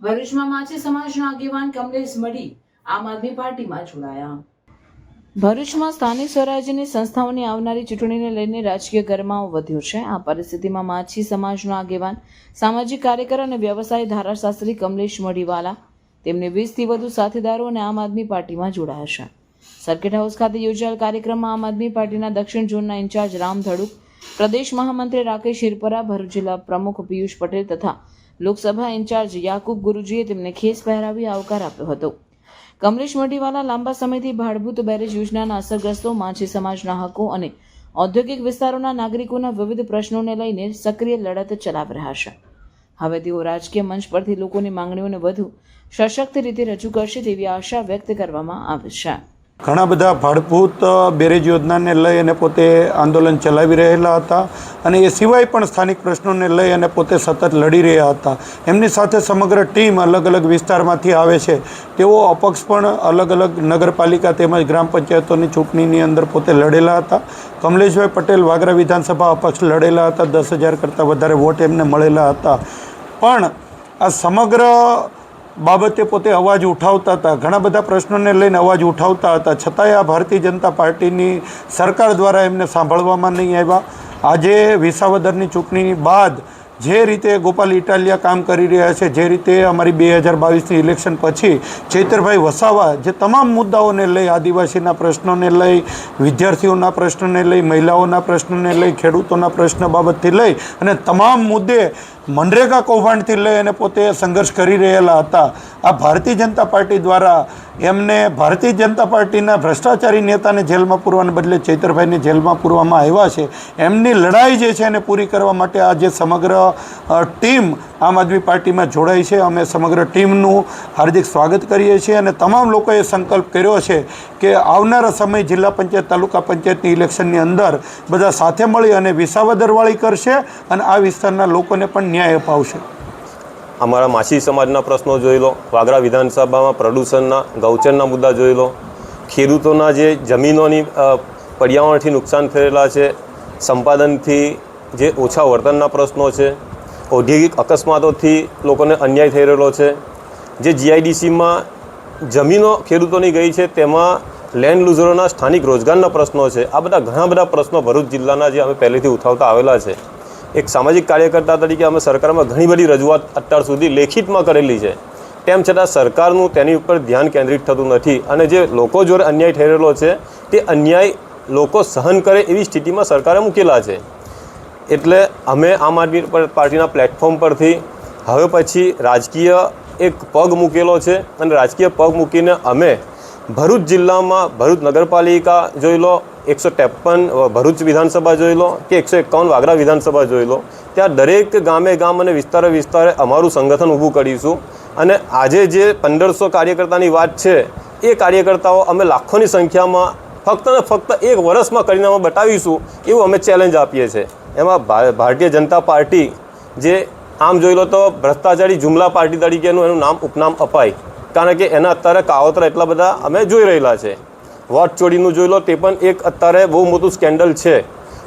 ભરૂચમાં માછી સમાજના આગેવાન કમલેશ મડી આમ આદમી પાર્ટીમાં જોડાયા. ભરૂચમાં સ્થાનિક સ્વરાજ્યની સંસ્થાઓની આવનારી ચૂંટણીને લઈને રાજકીય ગરમાવો વધ્યો છે. આ પરિસ્થિતિમાં માછી સમાજનો આગેવાન, સામાજિક કાર્યકર અને વ્યવસાય ધારાશાસ્ત્રી કમલેશ મડીવાલા તેમને વીસથી વધુ સાથીદારો અને આમ આદમી પાર્ટીમાં જોડાયા છે. સર્કિટ હાઉસ ખાતે યોજાયેલ કાર્યક્રમમાં આમ આદમી પાર્ટીના દક્ષિણ ઝોનના ઇન્ચાર્જ રામ ધડુક, પ્રદેશ મહામંત્રી રાકેશ હિરપરા ભરૂચ જિલ્લા પ્રમુખ પિયુષ પટેલ તથા લોકસભા ઇન્ચાર્જ યાકુબ ગુરુજીએ તેમને ખેસ પહેરાવી આવકાર આપ્યો હતો. કમલેશ મઢીવાલા લાંબા સમયથી ભાડભૂત બેરેજ યોજનાના અસરગ્રસ્તો, માછી સમાજના હકો અને ઔદ્યોગિક વિસ્તારોના નાગરિકોના વિવિધ પ્રશ્નોને લઈને સક્રિય લડત ચલાવી રહ્યા છે. હવે તેઓ રાજકીય મંચ પરથી લોકોની માંગણીઓને વધુ સશક્ત રીતે રજૂ કરશે તેવી આશા વ્યક્ત કરવામાં આવી છે. ઘણા બધા ભાડભૂત બેરેજ યોજનાને લઈ અને પોતે આંદોલન ચલાવી રહેલા હતા અને એ સિવાય પણ સ્થાનિક પ્રશ્નોને લઈ અને પોતે સતત લડી રહ્યા હતા. એમની સાથે સમગ્ર ટીમ અલગ અલગ વિસ્તારમાંથી આવે છે. તેઓ અપક્ષ પણ અલગ અલગ નગરપાલિકા તેમજ ગ્રામ પંચાયતોની ચૂંટણીની અંદર પોતે લડેલા હતા. કમલેશભાઈ પટેલ વાગરા વિધાનસભા અપક્ષ લડેલા હતા. દસ હજાર કરતાં વધારે વોટ એમને મળેલા હતા. પણ આ સમગ્ર બાબતે પોતે અવાજ ઉઠાવતા હતા. ઘણા બધા પ્રશ્નોને લઈને અવાજ ઉઠાવતા હતા. છતાંય આ ભારતીય જનતા પાર્ટીની સરકાર દ્વારા એમને સાંભળવામાં નહીં આવ્યા. આજે વિસાવદરની ચૂંટણીની બાદ જે રીતે ગોપાલ ઇટાલિયા કામ કરી રહ્યા છે, જે રીતે અમારી બે હજાર બાવીસની ઇલેક્શન પછી ચૈતરભાઈ વસાવા જે તમામ મુદ્દાઓને લઈ, આદિવાસીના પ્રશ્નોને લઈ, વિદ્યાર્થીઓના પ્રશ્નોને લઈ, મહિલાઓના પ્રશ્નોને લઈ, ખેડૂતોના પ્રશ્ન બાબતથી લઈ અને તમામ મુદ્દે મનરેગા કૌભાંડથી લઈ અને પોતે સંઘર્ષ કરી રહેલા હતા. આ ભારતીય જનતા પાર્ટી દ્વારા એમને ભારતીય જનતા પાર્ટીના ભ્રષ્ટાચારી નેતાને જેલમાં પૂરવાને બદલે ચૈતરભાઈને જેલમાં પૂરવામાં આવ્યા છે. એમની લડાઈ જે છે એને પૂરી કરવા માટે આ જે સમગ્ર ટીમ આમ આદમી પાર્ટીમાં જોડાઈ છે. અમે સમગ્ર ટીમનું હાર્દિક સ્વાગત કરીએ છીએ અને તમામ લોકોએ સંકલ્પ કર્યો છે કે આવનારા સમય જિલ્લા પંચાયત, તાલુકા પંચાયતની ઇલેક્શનની અંદર બધા સાથે મળી અને વિસાવદરવાળી કરશે અને આ વિસ્તારના લોકોને પણ ન્યાય અપાવશે. અમારા માછી સમાજના પ્રશ્નો જોઈ લો, વાગરા વિધાનસભામાં પ્રદૂષણના, ગૌચરના મુદ્દા જોઈ લો, ખેડૂતોના જે જમીનોની પર્યાવરણથી નુકસાન થયેલા છે, સંપાદનથી જે ઓછા વર્તનના પ્રશ્નો છે, ઔદ્યોગિક અકસ્માતોથી લોકોને અન્યાય થઈ રહેલો છે, જે જીઆઈડીસીમાં જમીનો ખેડૂતોની ગઈ છે, તેમાં લેન્ડ લૂઝરોના સ્થાનિક રોજગારના પ્રશ્નો છે, આ બધા ઘણા બધા પ્રશ્નો ભરૂચ જિલ્લાના જે અમે પહેલેથી ઉઠાવતા આવેલા છે. એક સામાજિક કાર્યકર્તા તરીકે અમે સરકારમાં ઘણી બધી રજૂઆત અત્યાર સુધી લેખિતમાં કરેલી છે. તેમ છતાં સરકારનું તેની ઉપર ધ્યાન કેન્દ્રિત થતું નથી અને જે લોકો જોડે અન્યાય થઈ રહેલો છે, તે અન્યાય લોકો સહન કરે એવી સ્થિતિમાં સરકારે મૂકેલા છે. એટલે અમે આમ આદમી પર- પાર્ટીના પ્લેટફોર્મ પરથી હવે પછી રાજકીય એક પગ મૂકેલો છે અને રાજકીય પગ મૂકીને અમે ભરૂચ જિલ્લામાં ભરૂચ નગરપાલિકા જોઈ લો, એકસો ત્રેપન ભરૂચ વિધાનસભા જોઈ લો કે એકસો એકાવન વાગરા વિધાનસભા જોઈ લો, ત્યાં દરેક ગામે ગામ અને વિસ્તારે વિસ્તારે અમારું સંગઠન ઊભું કરીશું. અને આજે જે પંદરસો કાર્યકર્તાની વાત છે, એ કાર્યકર્તાઓ અમે લાખોની સંખ્યામાં ફક્ત ને ફક્ત એક વર્ષમાં કરીને અમે બતાવીશું એવું અમે ચેલેન્જ આપીએ છીએ. એમાં ભારતીય જનતા પાર્ટી જે આમ જોઈ લો તો ભ્રષ્ટાચારી જુમલા પાર્ટી તરીકેનું એનું નામ ઉપનામ અપાય. કારણ કે એના અત્યારે કાવતરા એટલા બધા અમે જોઈ રહેલા છે. વોટ ચોરીનું જોઈ લો, તે પણ એક અત્યારે બહુ મોટું સ્કેન્ડલ છે.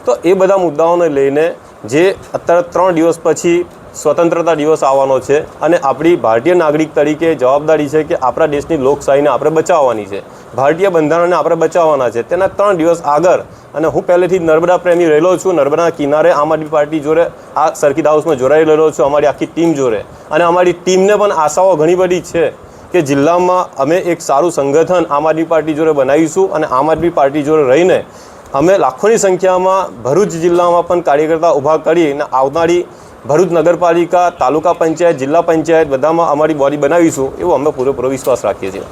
તો એ બધા મુદ્દાઓને લઈને જે અત્યારે ત્રણ દિવસ પછી સ્વતંત્રતા દિવસ આવવાનો છે અને આપણી ભારતીય નાગરિક તરીકે જવાબદારી છે કે આપણા દેશની લોકશાહીને આપણે બચાવવાની છે. ભારતીય બંધારણને આપણે બચાવવાના છે. તેના ત્રણ દિવસ આગળ, અને હું પહેલેથી નર્મદા પ્રેમી રહેલો છું, નર્મદા કિનારે આમ આદમી પાર્ટી જોડે, આ સર્કિટ હાઉસમાં જોડાઈ રહેલો છું, અમારી આખી ટીમ જોડે. અને અમારી ટીમને પણ આશાઓ ઘણી બધી છે. કે જિલ્લામાં અમે એક સારું સંગઠન આમ આદમી પાર્ટી જોડે બનાવીશું અને આમ આદમી પાર્ટી જોડે રહીને અમે લાખોની સંખ્યામાં ભરૂચ જિલ્લામાં પણ કાર્યકર્તા ઊભા કરીને આવનારી ભરૂચ નગરપાલિકા, તાલુકા પંચાયત, જિલ્લા પંચાયત બધામાં અમારી બોડી બનાવીશું એવો અમે પૂરેપૂરો વિશ્વાસ રાખીએ છીએ.